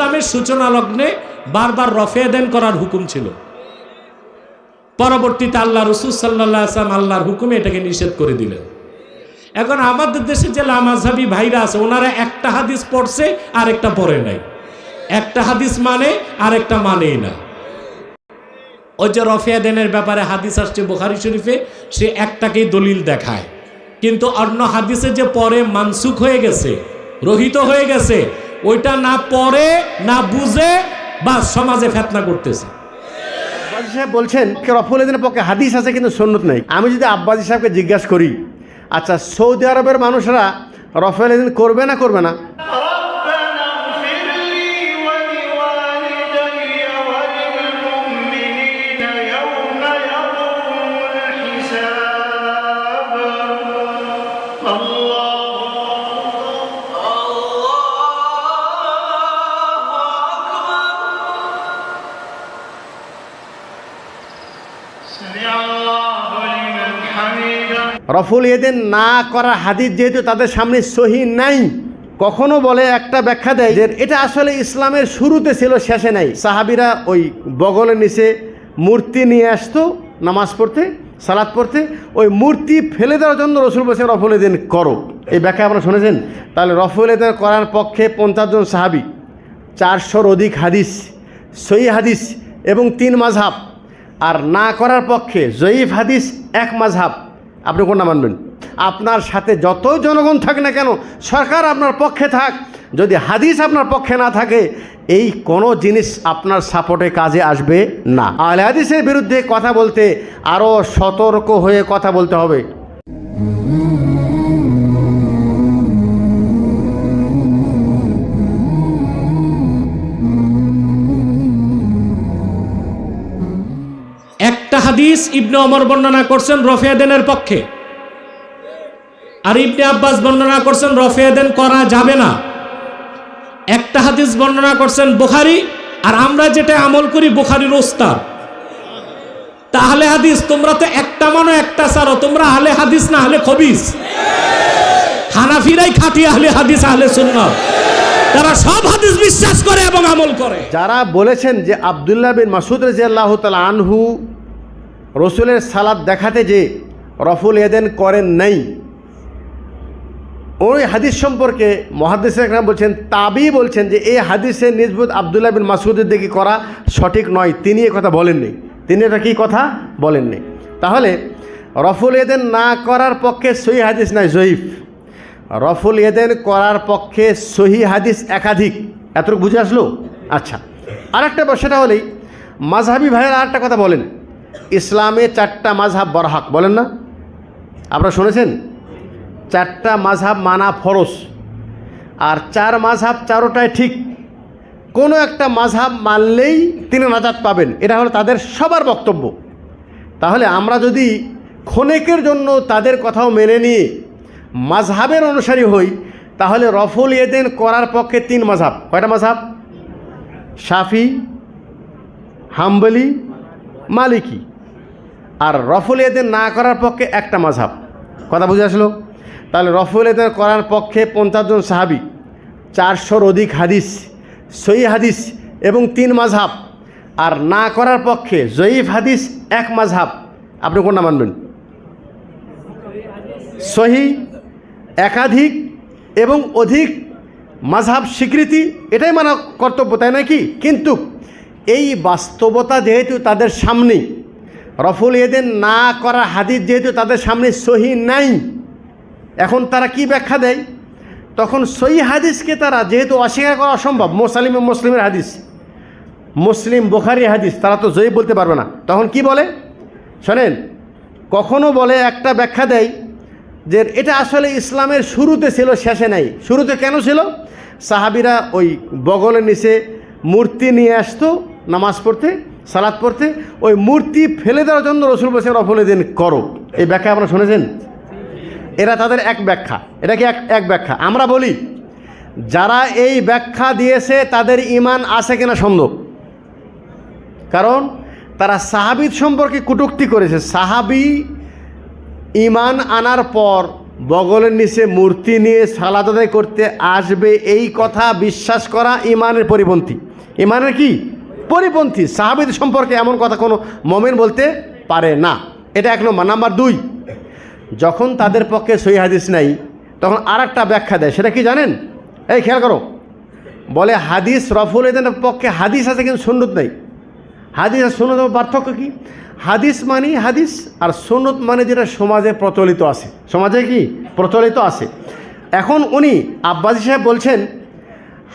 ইসলামের সূচনা লগ্নে বারবার রফে দেন করার হুকুম ছিল। পরবর্তীতে আল্লাহ রসুল সাল্লাহ আসলাম আল্লাহর হুকুমে এটাকে নিষেধ করে দিলেন। এখন আমাদের দেশে যে লামাজাবি ভাইরা আছে, ওনারা একটা হাদিস পড়ছে আর একটা পড়ে নাই। একটা হাদিস মানে আর একটা মানেই না। ওই যে রফিয়া দেনের ব্যাপারে হাদিস আসছে বুখারি শরীফে, সে একটাকেই দলিল দেখায়। কিন্তু অন্য হাদিসে যে পরে মানসুখ হয়ে গেছে, রহিত হয়ে গেছে ওইটা না পড়ে, না বুঝে বা সমাজে ফেতনা করতেছে। সাহেব বলছেন রফুল পক্ষে হাদিস আছে কিন্তু সন্ন্যত নেই। আমি যদি আব্বাসী সাহেবকে জিজ্ঞাসা করি আচ্ছা সৌদি আরবের মানুষরা রফেল এদিন করবে না করবে না? রফুল এদিন না করার হাদিস যেহেতু তাদের সামনে সহি নাই, কখনো বলে একটা ব্যাখ্যা দেয় যে এটা আসলে ইসলামের শুরুতে ছিল, শেষে নাই। সাহাবিরা ওই বগলের নিচে মূর্তি নিয়ে আসতো, নামাজ পড়তে সালাদ পড়তে, ওই মূর্তি ফেলে দেওয়ার জন্য রসুল বলছেন রফুল এদিন করো। এই ব্যাখ্যা আপনারা শুনেছেন? তাহলে রফুল এদিন করার পক্ষে পঞ্চাশ জন সাহাবি, চারশোর অধিক হাদিস সই হাদিস এবং তিন মাঝহাব আর না করার পক্ষে জয়ীফ হাদিস এক মাঝহাব। আপনি কোনটা মানবেন? আপনার সাথে যত জনগণ থাক না কেন, সরকার আপনার পক্ষে থাক, যদি হাদিস আপনার পক্ষে না থাকে, এই কোনো জিনিস আপনার সাপোর্টে কাজে আসবে না। আলে হাদিসের বিরুদ্ধে কথা বলতে আরও সতর্ক হয়ে কথা বলতে হবে। একটা হাদিস ইবনে অমর বর্ণনা করছেন রফিয়াদেনের পক্ষে। আর ইবনে আব্বাস বর্ণনা করছেন রফিয়াদেন করা যাবে না। একটা হাদিস বর্ণনা করছেন বুখারি, আর আমরা যেটা আমল করি বুখারির ওস্তাদ। তাহলে হাদিস, তোমরা তো একটা মানো, একটা সারো তোমরা আহলে হাদিস না আহলে খবিস। হানাফিরাই খাটি আহলে হাদিস, আহলে সুন্নাত তারা সব হাদিস বিশ্বাস করে এবং আমল করে। যারা বলেছেন যে আবদুল্লাহ বিন মাসুদ রাজি আল্লাহ তালা আনহু রসুলের সালাদ দেখাতে যে রফুল এদেন করেন নাই, ওই হাদিস সম্পর্কে মহাদিস একরাম বলছেন, তাবি বলছেন যে এই হাদিসে নিজবুত আবদুল্লাহ বিন মাসুদের দিকে করা সঠিক নয়, তিনি এ কথা বলেননি। তিনি এটা কি কথা বলেননি? তাহলে রফুল এদেন না করার পক্ষে সহি হাদিস নাই, জয়ীফ। রফুল এদেন করার পক্ষে সহি হাদিস একাধিক। এতটুকু বুঝে আসলো? আচ্ছা আরেকটা সেটা হলেই মাঝহাবি ভাইয়ের আরেকটা কথা বলেন। ইসলামে চারটা মাঝহাব বরহাক, বলেন না? আপনারা শুনেছেন? চারটা মাঝহাব মানা ফরস আর চার মাঝহাব চারোটাই ঠিক। কোনো একটা মাঝহাব মানলেই তিনি নাজাত পাবেন। এটা হলো তাদের সবার বক্তব্য। তাহলে আমরা যদি ক্ষণেকের জন্য তাদের কথাও মেনে নিয়ে মাঝহাবের অনুসারী হই, তাহলে রফুল ইয়েদেন করার পক্ষে তিন মাঝহাব। কয়টা মাঝহাব? শাফি, হাম্বলি মালিকি। আর রফুল ইয়েদেন না করার পক্ষে একটা মাঝহাব। কথা বুঝে আসলো? তাহলে রফুল ইয়েদেন করার পক্ষে পঞ্চাশ জন সাহাবি, চারশোর অধিক হাদিস সই হাদিস এবং তিন মাঝহাব। আর না করার পক্ষে জয়ীফ হাদিস এক মাঝহাব। আপনি কোনটা মানবেন? সহি, একাধিক এবং অধিক মাঝহাব স্বীকৃতি, এটাই মানা কর্তব্য, তাই নাকি কিন্তু এই বাস্তবতা যেহেতু তাদের সামনে, রফুল এদের না করা হাদিস যেহেতু তাদের সামনে সহি নাই, এখন তারা কি ব্যাখ্যা দেয়? তখন সহি হাদিসকে তারা যেহেতু অস্বীকার করা অসম্ভব, মোসালিম মুসলিমের হাদিস, মুসলিম বোখারি হাদিস, তারা তো জয়ী বলতে পারবে না। তখন কি বলে? শোনেন, কখনো বলে একটা ব্যাখ্যা দেয় যে এটা আসলে ইসলামের শুরুতে ছিল, শেষে নাই। শুরুতে কেন ছিল? সাহাবিরা ওই বগলের নিচে মূর্তি নিয়ে আসতো নামাজ পড়তে সালাদ পড়তে, ওই মূর্তি ফেলে দেওয়ার জন্য রসুল বসে রফলে দিন, করো। এই ব্যাখ্যা আপনারা শুনেছেন? এরা তাদের এক ব্যাখ্যা। এটা কি এক এক ব্যাখ্যা? আমরা বলি, যারা এই ব্যাখ্যা দিয়েছে, তাদের ইমান আছে কিনা সন্দেহ? কারণ তারা সাহাবিদ সম্পর্কে কটূক্তি করেছে। সাহাবি ইমান আনার পর বগলের নিচে মূর্তি নিয়ে সালাদ আদায় করতে আসবে, এই কথা বিশ্বাস করা ইমানের পরিপন্থী। ইমানের কি? পরিপন্থী সাহাবিদ সম্পর্কে এমন কথা কোনো মমেন বলতে পারে না। এটা এক নম্বর। নাম্বার দুই, যখন তাদের পক্ষে সই হাদিস নাই, তখন আর একটা ব্যাখ্যা দেয়। সেটা কি জানেন? এই খেয়াল করো। বলে হাদিস রফুল এদের পক্ষে হাদিস আছে কিন্তু সুন্নত নাই। হাদিস আর সুন্নত পার্থক্য কি? হাদিস মানে হাদিস আর সুন্নত মানে যেটা সমাজে প্রচলিত আছে। সমাজে কি? প্রচলিত আছে। এখন উনি আব্বাসী সাহেব বলছেন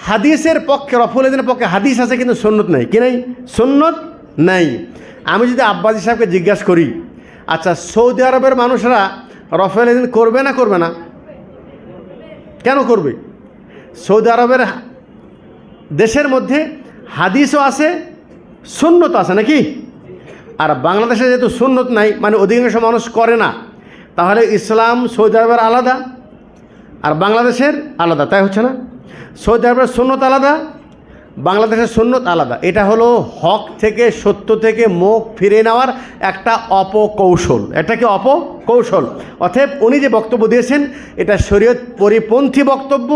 হাদিসের পক্ষে, রফুল এদিনের পক্ষে হাদিস আছে কিন্তু সুন্নত নাই। কি নাই? সুন্নত নাই। আমি যদি আব্বাসী সাহেবকে জিজ্ঞাসা করি আচ্ছা সৌদি আরবের মানুষরা রফেল এদিন করবে না করবে না? কেন করবে? সৌদি আরবের দেশের মধ্যে হাদিসও আছে সুন্নত আছে নাকি? আর বাংলাদেশে যেহেতু সুন্নত নাই মানে অধিকাংশ মানুষ করে না, তাহলে ইসলাম সৌদি আরবের আলাদা আর বাংলাদেশের আলাদা, তাই হচ্ছে না? সৌদি আরবের সুন্নত আলাদা, বাংলাদেশের সুন্নত আলাদা। এটা হলো হক থেকে সত্য থেকে মুখ ফিরে নেওয়ার একটা অপকৌশল। এটা কি অপকৌশল? অতএব উনি যে বক্তব্য দিয়েছেন, এটা শরীয়ত পরিপন্থী বক্তব্য,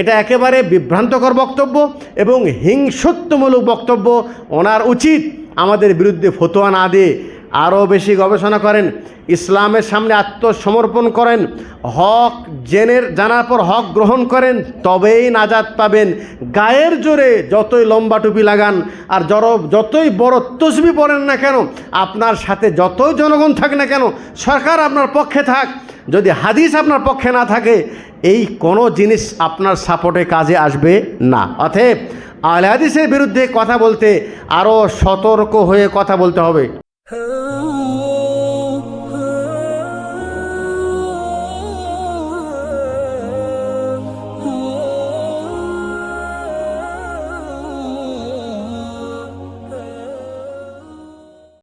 এটা একেবারে বিভ্রান্তকর বক্তব্য এবং হিংসত্বমূলক বক্তব্য। ওনার উচিত আমাদের বিরুদ্ধে ফতোয়া না দিয়ে আরও বেশি গবেষণা করেন, ইসলামের সামনে আত্মসমর্পণ করেন, হক জেনের জানার পর হক গ্রহণ করেন, তবেই নাজাত পাবেন। গায়ের জোরে যতই লম্বা টুপি লাগান, আর জর যতই বড় তসবি পড়েন না কেন, আপনার সাথে যতই জনগণ থাক না কেন, সরকার আপনার পক্ষে থাক, যদি হাদিস আপনার পক্ষে না থাকে, এই কোনো জিনিস আপনার সাপোর্টে কাজে আসবে না। অতএব আল হাদিসের বিরুদ্ধে কথা বলতে আরও সতর্ক হয়ে কথা বলতে হবে। Oh